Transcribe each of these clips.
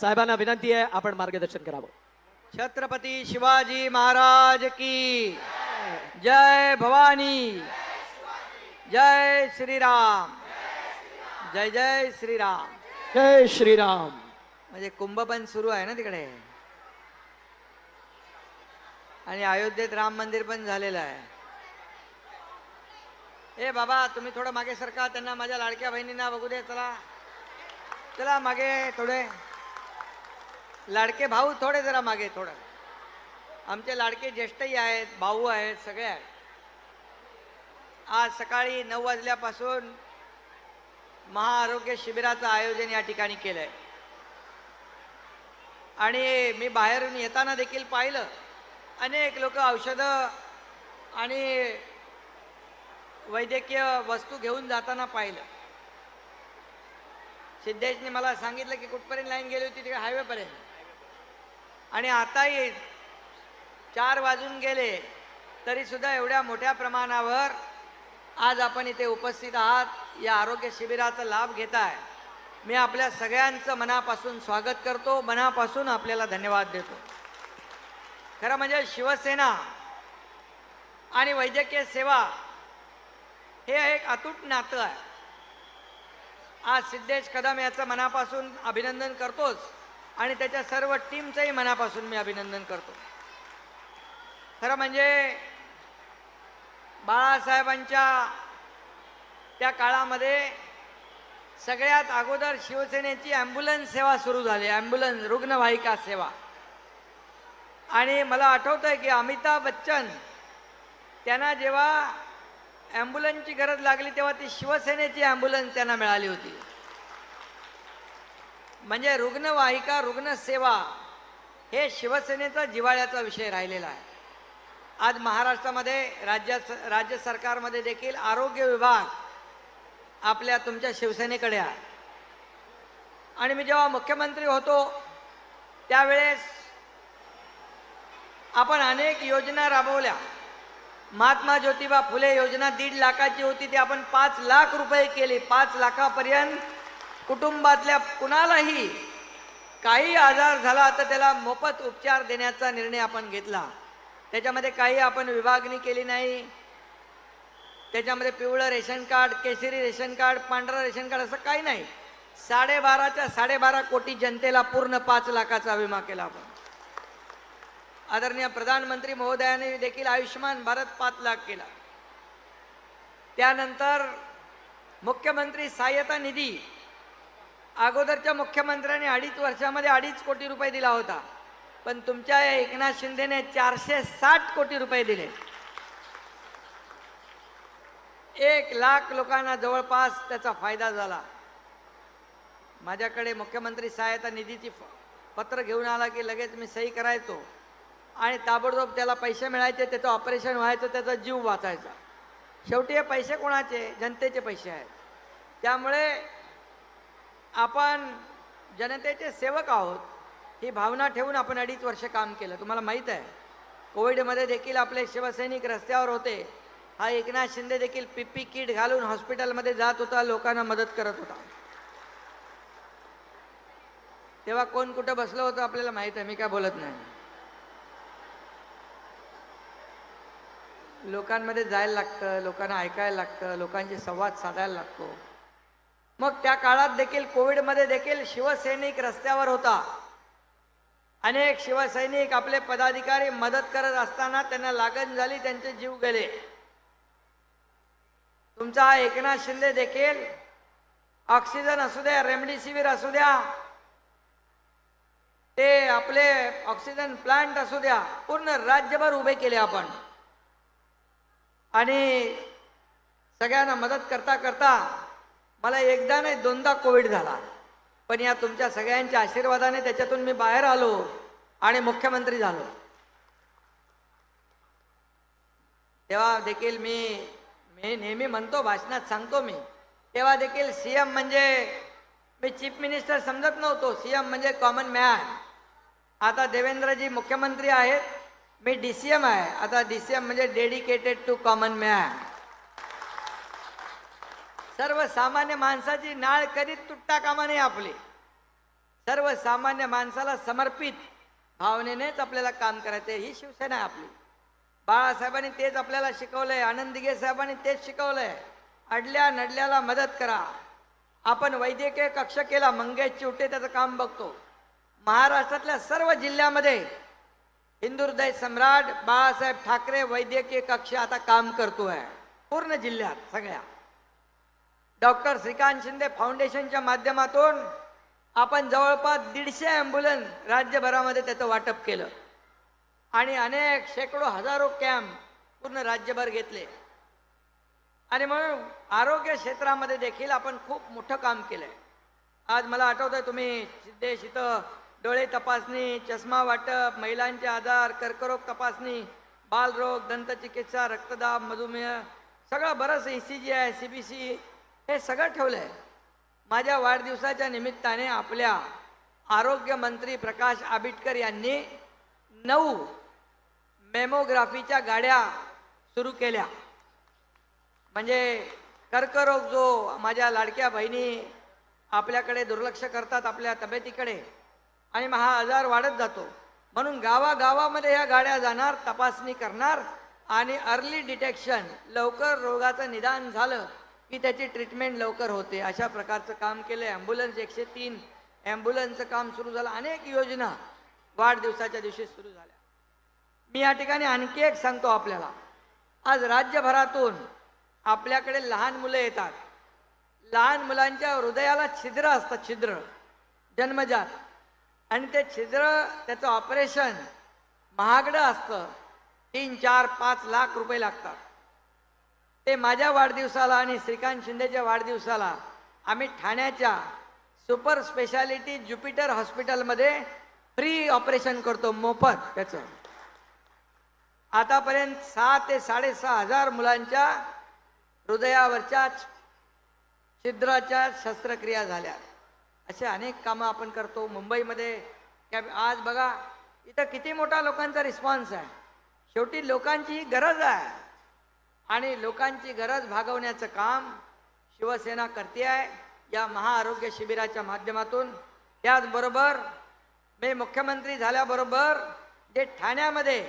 साहेबांना विनंती आहे आपण मार्गदर्शन करावं. छत्रपती शिवाजी महाराज की जय भवानी जय श्रीराम जय जय श्रीराम. जय श्रीराम. म्हणजे कुंभ पण सुरू आहे ना तिकडे? आणि अयोध्येत राम मंदिर पण झालेलं आहे. ए बाबा तुम्ही थोडं मागे सरका त्यांना माझ्या लाडक्या बहिणींना बघू दे चला. चला मागे थोडे. लाडके भाऊ थोडे जरा मागे थोडं. आमचे लाडके ज्येष्ठही आहेत भाऊ आहेत सगळे आहेत. आज सकाळी नऊ वाजल्यापासून महाआरोग्य शिबिराचं आयोजन या ठिकाणी केलंय. आणि मी बाहेरून येताना देखील पाहिलं. अनेक लोक औषधं आणि वैद्यकीय वस्तू घेऊन जाताना पाहिलं. सिद्धेशने मला सांगितलं की कुठपर्यंत लाईन गेली होती तिकडे हायवेपर्यंत आणि आताही चार वाजून गेले तरीसुद्धा एवढ्या मोठ्या प्रमाणावर आज आपण इथे उपस्थित आहात. या आरोग्य शिबिराचा लाभ घेत आहे मी आपल्या सगळ्यांचं मनापासून स्वागत करतो. मनापासून आपल्याला धन्यवाद देतो. खरं म्हणजे शिवसेना आणि वैद्यकीय सेवा हे एक अतूट नातं आहे. आज सिद्धेश कदम याचं मनापासून अभिनंदन करतोच. आणि त्याच्या सर्व टीमचंही मनापासून मी अभिनंदन करतो. खरं म्हणजे बाळासाहेबांच्या त्या काळामध्ये सगळ्यात अगोदर शिवसेनेची ॲम्ब्युलन्स सेवा सुरू झाली ॲम्ब्युलन्स रुग्णवाहिका सेवा. आणि मला आठवतं आहे की अमिताभ बच्चन त्यांना जेव्हा ॲम्ब्युलन्सची गरज लागली तेव्हा ती शिवसेनेची ॲम्ब्युलन्स त्यांना मिळाली होती. म्हणजे रुग्णवाहिका रुग्णसेवा हे शिवसेनेचा जिव्हाळ्याचा विषय राहिलेला आहे. आज महाराष्ट्रामध्ये राज्या राज्य सरकारमध्ये देखील आरोग्य विभाग आपल्या तुमच्या शिवसेनेकडे आहे. आणि मी जेव्हा मुख्यमंत्री होतो त्यावेळेस आपण अनेक योजना राबवल्या. महात्मा ज्योतिबा फुले योजना दीड लाखाची होती ती आपण पाच लाख रुपये केली. पाच लाखापर्यंत कुटुंबातल्या कुणालाही काही आजार झाला तर त्याला मोफत उपचार देण्याचा निर्णय आपण घेतला. त्याच्यामध्ये काही आपण विभागणी केली नाही. त्याच्यामध्ये पिवळं रेशन कार्ड केशरी रेशन कार्ड पांढरं रेशन कार्ड असं काही नाही. साडेबाराच्या साडेबारा कोटी जनतेला पूर्ण पाच लाखाचा विमा केला आपण. आदरणीय प्रधानमंत्री महोदयाने देखील आयुष्यमान भारत पाच लाख केला. त्यानंतर मुख्यमंत्री सहाय्यता निधी अगोदरच्या मुख्यमंत्र्यांनी अडीच वर्षामध्ये अडीच कोटी रुपये दिला होता. पण तुमच्या या एकनाथ शिंदेने चारशे साठ कोटी रुपये दिले. एक लाख लोकांना जवळपास त्याचा फायदा झाला. माझ्याकडे मुख्यमंत्री सहायता निधीची फ- पत्र घेऊन आला की लगेच मी सही करायचो. आणि ताबडतोब त्याला पैसे मिळायचे त्याचं ऑपरेशन व्हायचं त्याचा जीव वाचायचा. शेवटी हे पैसे कोणाचे? जनतेचे पैसे आहेत. त्यामुळे आपण जनतेचे सेवक आहोत ही भावना ठेवून आपण अडीच वर्ष काम केलं. तुम्हाला माहीत आहे कोविडमध्ये देखील आपले शिवसैनिक रस्त्यावर होते. हा एकनाथ शिंदे देखील पीपी किट घालून हॉस्पिटलमध्ये जात होता लोकांना मदत करत होता. तेव्हा कोण कुठं बसलं होतं आपल्याला माहीत आहे मी काय बोलत नाही. लोकांमध्ये जायला लागतं लोकांना ऐकायला लागतं लोकांशी संवाद साधायला लागतो. मग त्या काळात देखील कोविडमध्ये देखील शिवसैनिक रस्त्यावर होता. अनेक शिवसैनिक आपले पदाधिकारी मदत करत असताना त्यांना लागण झाली त्यांचे जीव गेले. तुमचा हा एकनाथ शिंदे देखील ऑक्सिजन असू द्या रेमडेसिवीर असू द्या ते आपले ऑक्सिजन प्लांट असू द्या पूर्ण राज्यभर उभे केले आपण. आणि सगळ्यांना मदत करता करता मला एकदा नाही दोनदा कोविड झाला. पण या तुमच्या सगळ्यांच्या आशीर्वादाने त्याच्यातून मी बाहेर आलो आणि मुख्यमंत्री झालो. तेव्हा देखील मी मी नेहमी म्हणतो भाषणात सांगतो मी तेव्हा देखील सी एम म्हणजे मी चीफ मिनिस्टर समजत नव्हतो. सी एम म्हणजे कॉमन मॅन आता देवेंद्रजी मुख्यमंत्री आहेत मी डी सी एम आहे. आता डी सी एम म्हणजे डेडिकेटेड टू कॉमन मॅन सर्वसामान्य माणसाची नाळ करीत तुटता कामा नये आपली. सर्वसामान्य माणसाला समर्पित भावनेनेच आपल्याला काम करायचं आहे ही शिवसेना आहे आपली. बाळासाहेबांनी तेच आपल्याला शिकवलंय आहे आनंदगे साहेबांनी तेच शिकवलंय. अडल्या नडल्याला मदत करा. आपण वैद्यकीय कक्ष केला मंगेश चिवटे त्याचं काम बघतो. महाराष्ट्रातल्या सर्व जिल्ह्यामध्ये हिंदुहृदय सम्राट बाळासाहेब ठाकरे वैद्यकीय कक्ष आता काम करतो आहे पूर्ण जिल्ह्यात सगळ्या डॉक्टर श्रीकांत शिंदे फाउंडेशनच्या माध्यमातून आपण जवळपास दीडशे ॲम्ब्युलन्स राज्यभरामध्ये त्याचं वाटप केलं. आणि अनेक शेकडो हजारो कॅम्प पूर्ण राज्यभर घेतले. आणि म्हणून आरोग्य क्षेत्रामध्ये देखील आपण खूप मोठं काम केलंय. आज मला आठवतंय तुम्ही सिद्धेश इथं डोळे तपासणी चष्मा वाटप महिलांचे आजार कर्करोग तपासणी बालरोग दंतचिकित्सा रक्तदाब मधुमेह सगळं बरंच ई सी जी आहे सी बी सी हे सगळं ठेवलं आहे माझ्या वाढदिवसाच्या निमित्ताने आपल्या आरोग्यमंत्री प्रकाश आबिटकर यांनी नऊ मेमोग्राफीच्या गाड्या सुरू केल्या. म्हणजे कर्करोग जो माझ्या लाडक्या बहिणी आपल्याकडे दुर्लक्ष करतात आपल्या तब्येतीकडे आणि मग हा आजार वाढत जातो. म्हणून गावागावामध्ये ह्या गाड्या जाणार तपासणी करणार आणि अर्ली डिटेक्शन लवकर रोगाचं निदान झालं की त्याची ट्रीटमेंट लवकर होते. अशा प्रकारचं काम केलं ॲम्ब्युलन्स एकशे तीन. ॲम्ब्युलन्सचं काम सुरू झालं. अनेक योजना वाढदिवसाच्या दिवशी सुरू झाल्या. मी या ठिकाणी आणखी एक सांगतो आपल्याला. आज राज्यभरातून आपल्याकडे लहान मुलं येतात. लहान मुलांच्या हृदयाला छिद्र असतात. छिद्र. जन्मजात. आणि ते छिद्र त्याचं ऑपरेशन महागडं असतं. तीन चार पाच लाख रुपये लागतात. ते माझ्या वाढदिवसाला आणि श्रीकांत शिंदेच्या वाढदिवसाला आम्ही ठाण्याच्या सुपर स्पेशालिटी ज्युपिटर हॉस्पिटलमध्ये फ्री ऑपरेशन करतो मोफत त्याचं. आतापर्यंत सहा ते साडेसहा हजार मुलांच्या हृदयावरच्या छिद्राच्या शस्त्रक्रिया झाल्या. असे अनेक कामं आपण करतो. मुंबईमध्ये कॅब आज बघा इथं किती मोठा लोकांचा रिस्पॉन्स आहे. शेवटी लोकांची ही गरज आहे. आणि लोकांची गरज भागवण्याचं काम शिवसेना करते आहे. या महाआरोग्य शिबिराच्या माध्यमातून. त्याचबरोबर मी मुख्यमंत्री झाल्याबरोबर जे ठाण्यामध्ये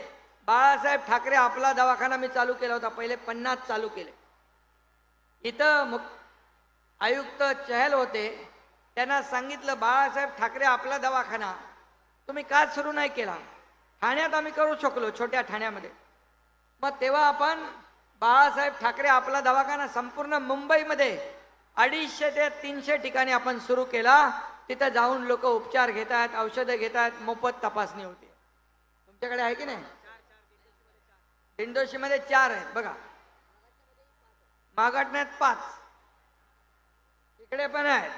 बाळासाहेब ठाकरे आपला दवाखाना मी चालू केला होता पहिले पन्नास चालू केले. इथं मुख आयुक्त चहल होते. त्यांना सांगितलं बाळासाहेब ठाकरे आपला दवाखाना तुम्ही का सुरू नाही केला? ठाण्यात आम्ही करू शकलो छोट्या ठाण्यामध्ये. मग तेव्हा आपण बाळासाहेब ठाकरे आपला दवाखाना संपूर्ण मुंबईमध्ये अडीचशे ते तीनशे ठिकाणी आपण सुरू केला. तिथं जाऊन लोक उपचार घेत आहेत औषधं घेत आहेत मोफत तपासणी होते. तुमच्याकडे आहे की नाही? दिंडोशीमध्ये चार आहेत बघा. मागाटण्यात पाच. इकडे पण आहेत.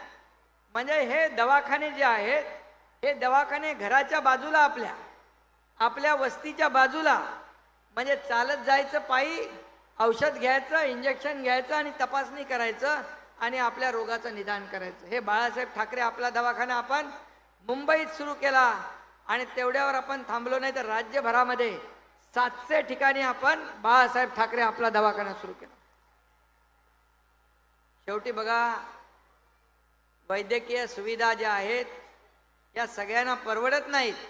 म्हणजे हे दवाखाने जे आहेत हे दवाखाने घराच्या बाजूला आपल्या. आपल्या वस्तीच्या बाजूला. म्हणजे चालत जायचं पायी औषध घ्यायचं इंजेक्शन घ्यायचं आणि तपासणी करायचं आणि आपल्या रोगाचं निदान करायचं. हे बाळासाहेब ठाकरे आपला दवाखाना आपण मुंबईत सुरू केला आणि तेवढ्यावर आपण थांबलो नाही तर राज्यभरामध्ये सातशे ठिकाणी आपण बाळासाहेब ठाकरे आपला दवाखाना सुरू केला. शेवटी बघा वैद्यकीय सुविधा ज्या आहेत या सगळ्यांना परवडत नाहीत.